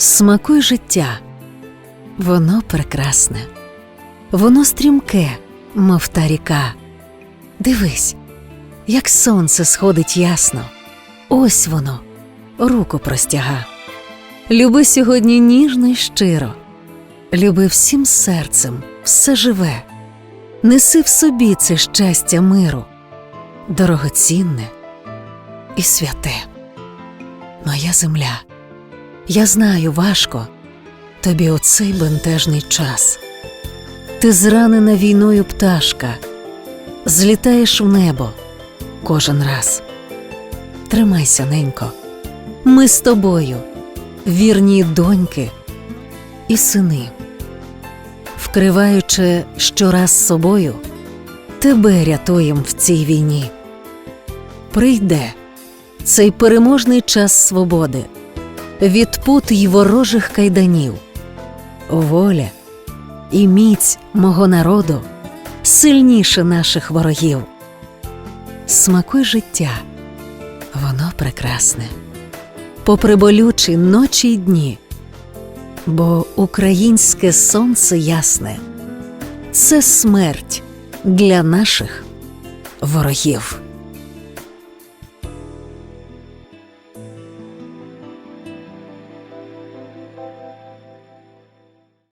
Смакуй життя, воно прекрасне, воно стрімке, мов та ріка. Дивись, як сонце сходить ясно, ось воно, руку простяга. Люби сьогодні ніжно й щиро, люби всім серцем, все живе, неси в собі це щастя миру, дорогоцінне і святе. Моя земля. Я знаю, важко тобі у цей бентежний час. Ти зранена війною пташка, злітаєш в небо кожен раз. Тримайся, ненько, ми з тобою, вірні доньки і сини, вкриваючи щораз собою, тебе рятуєм в цій війні. Прийде цей переможний час свободи від пут й ворожих кайданів. Воля і міць мого народу сильніше наших ворогів. Смакуй життя, воно прекрасне, попри болючі ночі й дні, бо українське сонце ясне це смерть для наших ворогів.